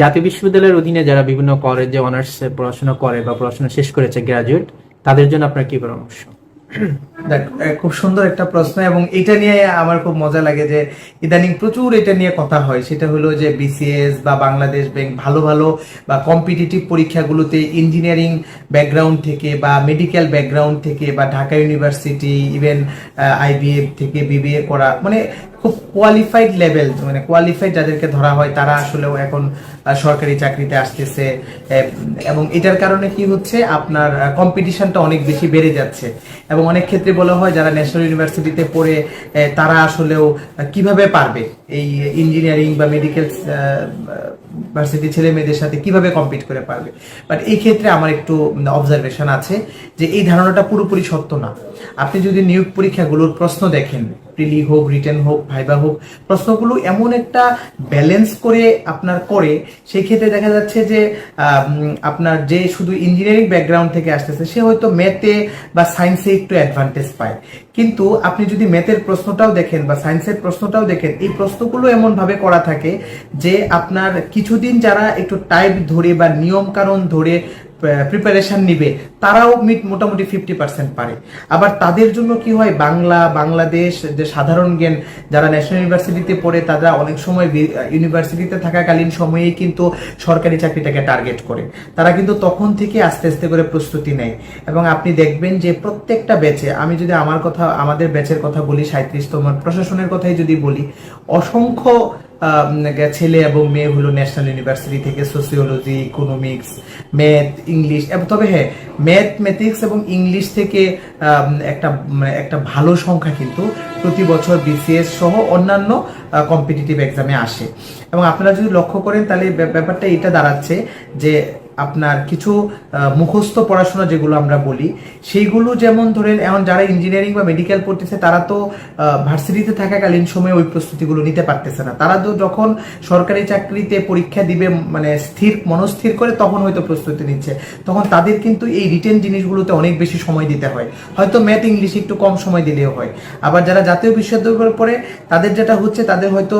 জাতীয় বিশ্ববিদ্যালয়ের অধীনে যারা বিভিন্ন কলেজে অনার্স পড়াশোনা করে বা পড়াশোনা শেষ করেছে গ্রাজুয়েট তাদের জন্য আপনার কি পরামর্শ? দেখ খুব সুন্দর একটা প্রশ্ন এবং এটা নিয়ে আমার খুব মজা লাগে যে ইদানিং প্রচুর এটা নিয়ে কথা হয়। সেটা হলো যে বিসিএস বা বাংলাদেশ ব্যাংক ভালো ভালো বা কম্পিটিটিভ পরীক্ষাগুলোতে ইঞ্জিনিয়ারিং ব্যাকগ্রাউন্ড থেকে বা মেডিকেল ব্যাকগ্রাউন্ড থেকে বা ঢাকা ইউনিভার্সিটি ইভেন আইবিএফ থেকে বিবিএ করা মানে খুব কোয়ালিফাইড লেভেল মানে কোয়ালিফাইড যাদেরকে ধরা হয়, তারা আসলেও এখন সরকারি চাকরিতে আসতেছে। এবং এটার কারণে কি হচ্ছে, আপনার কম্পিটিশনটা অনেক বেশি বেড়ে যাচ্ছে। এবং অনেক ক্ষেত্রে বলা হয়, যারা ন্যাশনাল ইউনিভার্সিটিতে পড়ে তারা আসলেও কীভাবে পারবে? এই ইঞ্জিনিয়ারিং বা মেডিকেল ভার্সিটি ছেলে মেয়েদের সাথে কীভাবে কম্পিট করে পারবে? বাট এই ক্ষেত্রে আমার একটু অবজারভেশন আছে যে এই ধারণাটা পুরোপুরি সত্য না। আপনি যদি নিয়োগ পরীক্ষাগুলোর প্রশ্ন দেখেন প্রিলি হোক রিটেন হোক ভাইবা হোক, প্রশ্নগুলো এমন একটা ব্যালেন্স করে আপনার করে, সেই ক্ষেত্রে দেখা যাচ্ছে যে আপনার যে শুধু ইঞ্জিনিয়ারিং ব্যাকগ্রাউন্ড থেকে আসতেছে, সে হয়তো ম্যাথে বা সায়েন্সে একটু অ্যাডভান্টেজ পায়। কিন্তু আপনি যদি ম্যাথের প্রশ্নটাও দেখেন বা সায়েন্সের প্রশ্নটাও দেখেন, এই প্রশ্নগুলো এমনভাবে করা থাকে যে আপনার কিছুদিন যারা একটু টাইপ ধরে বা নিয়মকানুন ধরে প্রিপারেশন নিবে, তারাও মিট, মোটামুটি ফিফটি পার্সেন্ট পারে। আবার তাদের জন্য কি হয়, বাংলা, বাংলাদেশ, যে সাধারণ জ্ঞান, যারা ন্যাশনাল ইউনিভার্সিটিতে পড়ে, তারা অনেক সময় ইউনিভার্সিটিতে থাকাকালীন সময়েই কিন্তু সরকারি চাকরিটাকে টার্গেট করে। তারা কিন্তু তখন থেকে আস্তে আস্তে করে প্রস্তুতি নেয়। এবং আপনি দেখবেন যে প্রত্যেকটা ব্যাচে আমি যদি আমার কথা, আমাদের ব্যাচের কথা বলি সাঁত্রিশতম প্রশাসনের কথাই যদি বলি, অসংখ্য ছেলে এবং মেয়ে হলো ন্যাশনাল ইউনিভার্সিটি থেকে সোসিওলজি ইকোনমিক্স ম্যাথ ইংলিশ, এবং তবে হ্যাঁ ম্যাথমেটিক্স এবং ইংলিশ থেকে একটা একটা ভালো সংখ্যা কিন্তু প্রতি বছর বিসিএস সহ অন্যান্য কম্পিটিটিভ এক্সামে আসে। এবং আপনারা যদি লক্ষ্য করেন তাহলে ব্যাপ- ব্যাপারটা এটা দাঁড়াচ্ছে যে আপনার কিছু মুখস্থ পড়াশোনা যেগুলো আমরা বলি, সেইগুলো যেমন ধরেন, এখন যারা ইঞ্জিনিয়ারিং বা মেডিকেল পড়তেছে, তারা তো ভার্সিটিতে থাকাকালীন সময়ে ওই প্রস্তুতিগুলো নিতে পারতেছে না। তারা তো যখন সরকারি চাকরিতে পরীক্ষা দিবে মানে স্থির, মনস্থির করে তখন হয়তো প্রস্তুতি নিচ্ছে। তখন তাদের কিন্তু এই রিটেন জিনিসগুলোতে অনেক বেশি সময় দিতে হয়। হয়তো ম্যাথ ইংলিশ একটু কম সময় দিলেও হয়। আবার যারা জাতীয় বিশ্ববিদ্যালয়ে পড়ে, তাদের যেটা হচ্ছে, তাদের হয়তো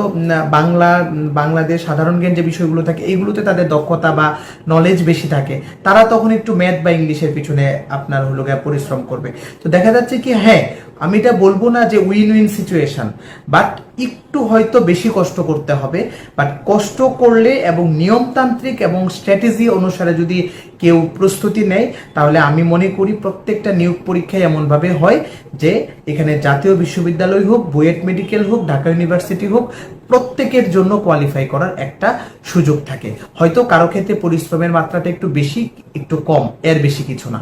বাংলা বাংলাদেশ, সাধারণ জ্ঞান যে বিষয়গুলো থাকে এইগুলোতে তাদের দক্ষতা বা নলেজ বেশি থাকে, তারা তখন একটু ম্যাথ বা ইংলিশের পিছনে আপনার হলো পরিশ্রম করবে। তো দেখা যাচ্ছে কি হ্যাঁ আমি এটা বলব না যে উইন উইন সিচুয়েশন বাট একটু হয়তো বেশি কষ্ট করতে হবে বাট কষ্ট করলে এবং নিয়মতান্ত্রিক এবং স্ট্র্যাটেজি অনুসারে যদি কেউ প্রস্তুতি নেয়, তাহলে আমি মনে করি প্রত্যেকটা নিয়োগ পরীক্ষায় এমনভাবে হয় যে এখানে জাতীয় বিশ্ববিদ্যালয় হোক, বুয়েট মেডিকেল হোক, ঢাকা ইউনিভার্সিটি হোক, প্রত্যেকের জন্য কোয়ালিফাই করার একটা সুযোগ থাকে। হয়তো কারও ক্ষেত্রে পরিশ্রমের মাত্রাটা একটু বেশি, একটু কম, এর বেশি কিছু না।